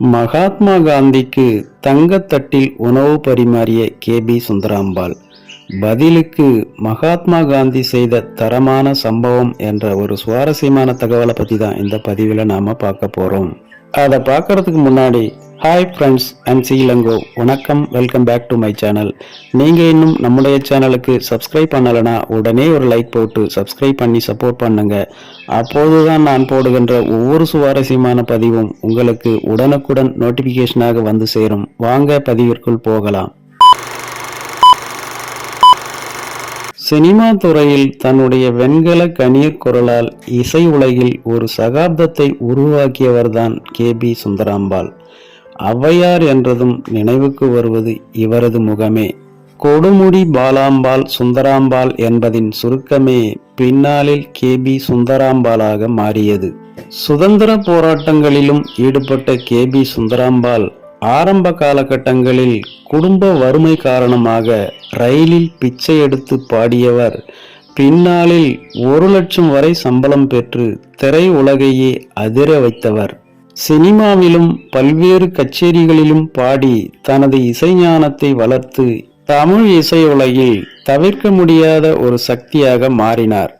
மகாத்மா காந்திக்கு தங்கத்தட்டில் உணவு பரிமாறிய K. P. Sundarambal. பதிலுக்கு மகாத்மா காந்தி செய்த தரமான சம்பவம் என்ற ஒரு சுவாரஸ்யமான தகவலை பற்றி தான் இந்த பதிவில் நாம் பார்க்க போகிறோம் அதை பார்க்கறதுக்கு முன்னாடி hi friends I'm C Ilango வணக்கம் welcome back to my channel நீங்கள் இன்னும் நம்முடைய சேனலுக்கு சப்ஸ்கிரைப் பண்ணலைன்னா உடனே ஒரு லைக் போட்டு சப்ஸ்கிரைப் பண்ணி சப்போர்ட் பண்ணுங்க. அப்போதுதான் நான் போடுகின்ற ஒவ்வொரு சுவாரஸ்யமான பதிவும் உங்களுக்கு உடனுக்குடன் நோட்டிஃபிகேஷனாக வந்து சேரும். வாங்க பதிவிற்குள் போகலாம். சினிமா துறையில் தன்னுடைய வெண்கல கணீர் குரலால் இசை உலகில் ஒரு சகாப்தத்தை உருவாக்கியவர்தான் கே பி சுந்தராம்பாள். ஔவையார் என்றதும் நினைவுக்கு வருவது இவரது முகமே. கொடுமுடி பாலாம்பாள் சுந்தராம்பாள் என்பதின் சுருக்கமே பின்னாளில் கே. பி. சுந்தராம்பாளாக மாறியது. சுதந்திர போராட்டங்களிலும் ஈடுபட்ட கே. பி. சுந்தராம்பாள் ஆரம்ப காலகட்டங்களில் குடும்ப வறுமை காரணமாக ரயிலில் பிச்சை எடுத்து பாடியவர். பின்னாளில் ஒரு லட்சம் வரை சம்பளம் பெற்று திரை உலகையே அதிர வைத்தவர். சினிமாவிலும் பல்வேறு கச்சேரிகளிலும் பாடி தனது இசைஞானத்தை வளர்த்து தமிழ் இசை உலகில் தவிர்க்க முடியாத ஒரு சக்தியாக மாறினார்.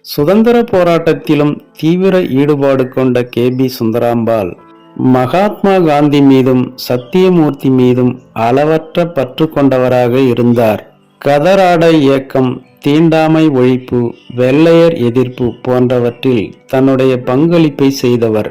சுதந்திர போராட்டத்திலும் தீவிர ஈடுபாடு கொண்ட கே. பி. சுந்தராம்பாள் மகாத்மா காந்தி மீதும் சத்தியமூர்த்தி மீதும் அளவற்ற பற்று கொண்டவராக இருந்தார். கதராடை இயக்கம் தீண்டாமை ஒழிப்பு வெள்ளையர் எதிர்ப்பு போன்றவற்றில் தன்னுடைய பங்களிப்பை செய்தவர்.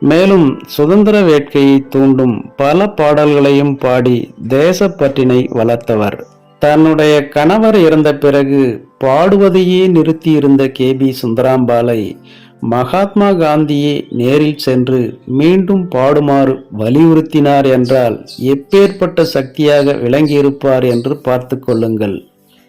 மேலும் சுதந்திர வேட்கையை தூண்டும் பல பாடல்களையும் பாடி தேசப்பற்றினை வளர்த்தவர். தன்னுடைய கணவர் இறந்த பிறகு பாடுவதையே நிறுத்தியிருந்த கே. பி. சுந்தராம்பாலை மகாத்மா காந்தியே நேரில் சென்று மீண்டும் பாடுமாறு வலியுறுத்தினார் என்றால் எப்பேற்பட்ட சக்தியாக விளங்கியிருப்பார் என்று பார்த்து கொள்ளுங்கள்.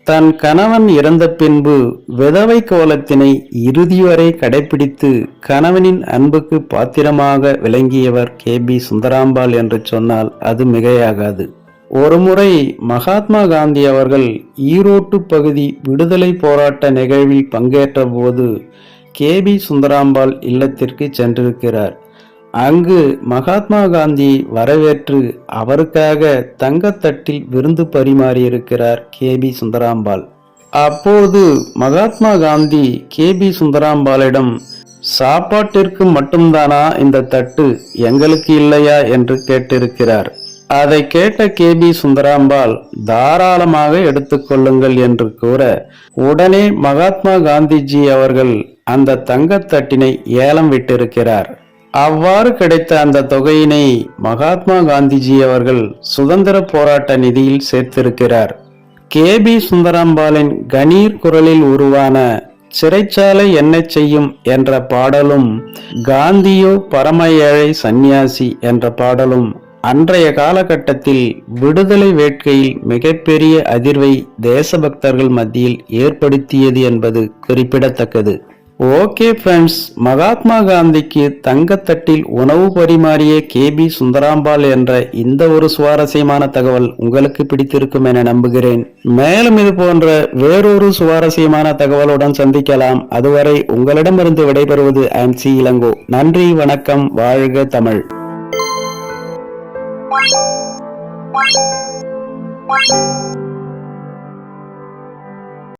தன் கணவன் இறந்த பின்பு விதவை கோலத்தினை இறுதி வரை கடைபிடித்து கணவனின் அன்புக்கு பாத்திரமாக விளங்கியவர் கே பி சுந்தராம்பாள் என்று சொன்னால் அது மிகையாகாது. ஒருமுறை மகாத்மா காந்தி அவர்கள் ஈரோட்டு பகுதி விடுதலை போராட்ட நிகழ்வில் பங்கேற்ற போது கே பி சுந்தராம்பாள் இல்லத்திற்கு சென்றிருக்கிறார். அங்கு மகாத்மா காந்தி வரவேற்று அவருக்காக தங்கத்தட்டில் விருந்து பரிமாறியிருக்கிறார் கே பி சுந்தராம்பாள். அப்போது மகாத்மா காந்தி கே பி சுந்தராம்பாளிடம் சாப்பாட்டிற்கு மட்டும்தானா இந்த தட்டு? எங்களுக்கு இல்லையா? என்று கேட்டிருக்கிறார். அதை கேட்ட கே பி சுந்தராம்பாள் தாராளமாக எடுத்துக்கொள்ளுங்கள் என்று கூற உடனே மகாத்மா காந்திஜி அவர்கள் அந்த தங்கத்தட்டினை ஏலம் விட்டிருக்கிறார். அவ்வாறு கிடைத்த அந்த தொகையினை மகாத்மா காந்திஜி அவர்கள் சுதந்திர போராட்ட நிதியில் சேர்த்திருக்கிறார். கே. பி. சுந்தராம்பாலின் கணீர் குரலில் உருவான சிறைச்சாலை என்ன செய்யும் என்ற பாடலும் காந்தியோ பரம ஏழை சந்நியாசி என்ற பாடலும் அன்றைய காலகட்டத்தில் விடுதலை வேட்கையில் மிகப்பெரிய அதிர்வை தேசபக்தர்கள் மத்தியில் ஏற்படுத்தியது என்பது குறிப்பிடத்தக்கது. ஓகே ஃப்ரெண்ட்ஸ் மகாத்மா காந்திக்கு தங்கத்தட்டில் உணவு பரிமாறிய கே பி சுந்தராம்பாள் என்ற இந்த ஒரு சுவாரஸ்யமான தகவல் உங்களுக்கு பிடித்திருக்கும் என நம்புகிறேன். மேலும் இது போன்ற வேறொரு சுவாரஸ்யமான தகவலுடன் சந்திக்கலாம். அதுவரை உங்களிடமிருந்து விடைபெறுவது ஐம் சி இளங்கோ. நன்றி வணக்கம் வாழ்க தமிழ். Thank you.